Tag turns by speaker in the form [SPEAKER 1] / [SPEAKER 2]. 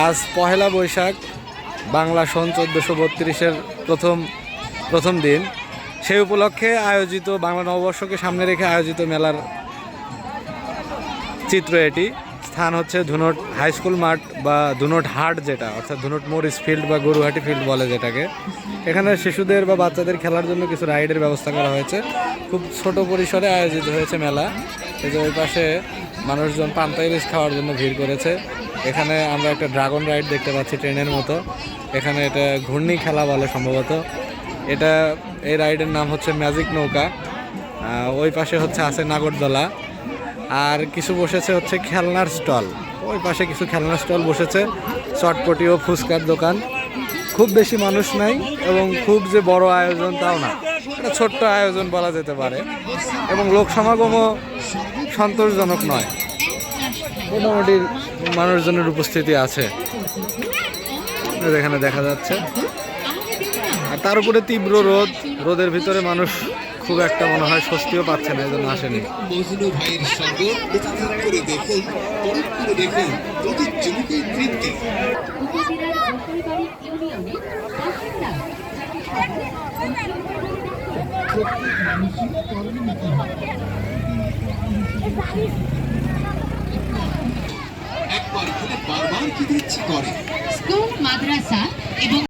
[SPEAKER 1] আজ পহেলা বৈশাখ, বাংলা সন চোদ্দোশো বত্রিশের প্রথম প্রথম দিন। সেই উপলক্ষে আয়োজিত বাংলা নববর্ষকে সামনে রেখে আয়োজিত মেলার চিত্র এটি। স্থান হচ্ছে ধুনট হাই স্কুল মাঠ বা ধুনট হাট যেটা, অর্থাৎ ধুনট মরিস ফিল্ড বা গরুহাটি ফিল্ড বলে যেটাকে। এখানে শিশুদের বা বাচ্চাদের খেলার জন্য কিছু রাইডের ব্যবস্থা করা হয়েছে। খুব ছোট পরিসরে আয়োজিত হয়েছে মেলা। এই যে ওই পাশে মানুষজন পান্তা ইলিশ খাওয়ার জন্য ভিড় করেছে। এখানে আমরা একটা ড্রাগন রাইড দেখতে পাচ্ছি ট্রেনের মতো। এখানে এটা ঘূর্ণি খেলা বলে সম্ভবত। এটা, এই রাইডের নাম হচ্ছে ম্যাজিক নৌকা। ওই পাশে হচ্ছে আছে নাগরদোলা। আর কিছু বসেছে হচ্ছে খেলনার স্টল। ওই পাশে কিছু খেলনার স্টল বসেছে। চটপটি ও ফুচকার দোকান। খুব বেশি মানুষ নাই এবং খুব যে বড় আয়োজন তাও না। ছোট্ট আয়োজন বলা যেতে পারে। এবং লোক সমাগমও সন্তোষজনক নয়। মোটামুটি মানুষজনের উপস্থিতি আছে। এখানে দেখা যাচ্ছে। আর তার উপরে তীব্র রোদ। রোদের ভিতরে মানুষ খুব একটা মনে হয় স্বস্তিও পাচ্ছে না এই জন্য আসেনি
[SPEAKER 2] স্কুল মাদ্রাসা এবং